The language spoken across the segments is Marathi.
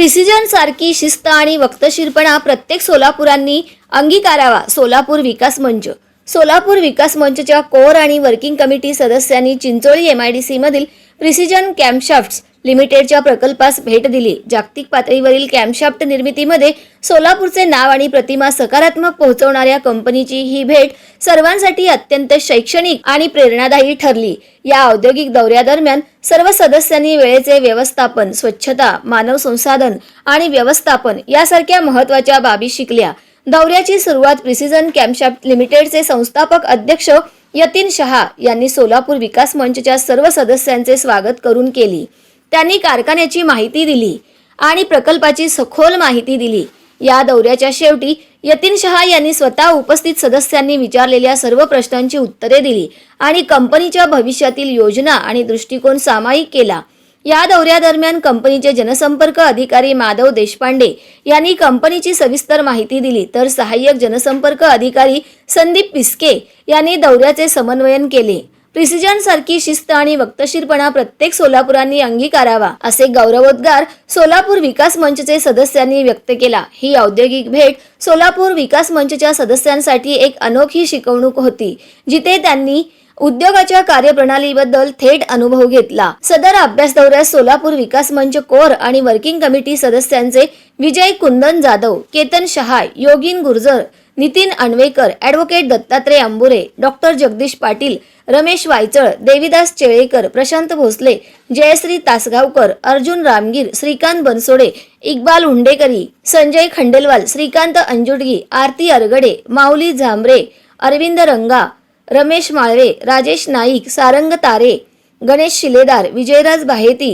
प्रिसिजन सारखी शिस्त आणि वक्तशीरपणा प्रत्येक सोलापुरांनी अंगीकारावा. सोलापूर विकास मंच. सोलापूर विकास मंचच्या कोर आणि वर्किंग कमिटी सदस्यांनी चिंचोळी एम आय डी सीमधील प्रिसिजन कॅम्पशाफ्ट्स लिमिटेडच्या प्रकल्पास भेट दिली. जागतिक पातळीवरील कॅम्पशाफ्ट निर्मितीमध्ये सोलापूरचे नाव आणि प्रतिमा सकारात्मक पोहोचवणाऱ्या कंपनीची ही भेट सर्वांसाठी अत्यंत शैक्षणिक आणि प्रेरणादायी ठरली. या औद्योगिक दौऱ्यादरम्यान सर्व सदस्यांनी वेळेचे व्यवस्थापन स्वच्छता मानव संसाधन आणि व्यवस्थापन यासारख्या महत्त्वाच्या बाबी शिकल्या. दौऱ्याची सुरुवात प्रिसिजन कॅम्पशाफ्ट लिमिटेडचे संस्थापक अध्यक्ष यतीन शहा यांनी सोलापूर विकास मंचच्या सर्व सदस्यांचे स्वागत करून केली. त्यांनी कारखान्याची माहिती दिली आणि प्रकल्पाची सखोल माहिती दिली. या दौऱ्याच्या शेवटी यतीन शहा यांनी स्वतः उपस्थित सदस्यांनी विचारलेल्या सर्व प्रश्नांची उत्तरे दिली आणि कंपनीच्या भविष्यातील योजना आणि दृष्टिकोन सामायिक केला. या दौऱ्यादरम्यान कंपनीचे जनसंपर्क अधिकारी माधव देशपांडे यांनी कंपनीची सविस्तर माहिती दिली. तर सहाय्यक जनसंपर्क अधिकारी संदीप पिस्के यांनी दौऱ्याचे समन्वयन केले. प्रिसिजन सारखी शिस्त आणि वक्तशीरपणा प्रत्येक सोलापुरांनी अंगीकारावा असे गौरवोद्गार सोलापूर विकास मंचचे सदस्यांनी व्यक्त केला. ही औद्योगिक भेट सोलापूर विकास मंचच्या सदस्यांसाठी एक अनोखी शिकवणूक होती जिथे त्यांनी उद्योगाच्या कार्यप्रणालीबद्दल थेट अनुभव घेतला. सदर अभ्यास दौऱ्यात सोलापूर विकास मंच कोर आणि वर्किंग कमिटी सदस्यांचे विजय कुंदन जाधव केतन शहाय योगिन गुर्जर नितीन अणवेकर ॲडव्होकेट दत्तात्रय अंबुरे डॉक्टर जगदीश पाटील रमेश वायचळ देविदास चेळेकर प्रशांत भोसले जयश्री तासगावकर अर्जुन रामगीर श्रीकांत बनसोडे इक्बाल हुंडेकरी संजय खंडेलवाल श्रीकांत अंजुडगी आरती अरगडे माऊली झांबरे अरविंद रंगा रमेश माळवे राजेश नाईक सारंग तारे गणेश शिलेदार विजयराज बाहेती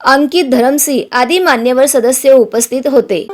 अंकित धरमसी आदी मान्यवर सदस्य उपस्थित होते.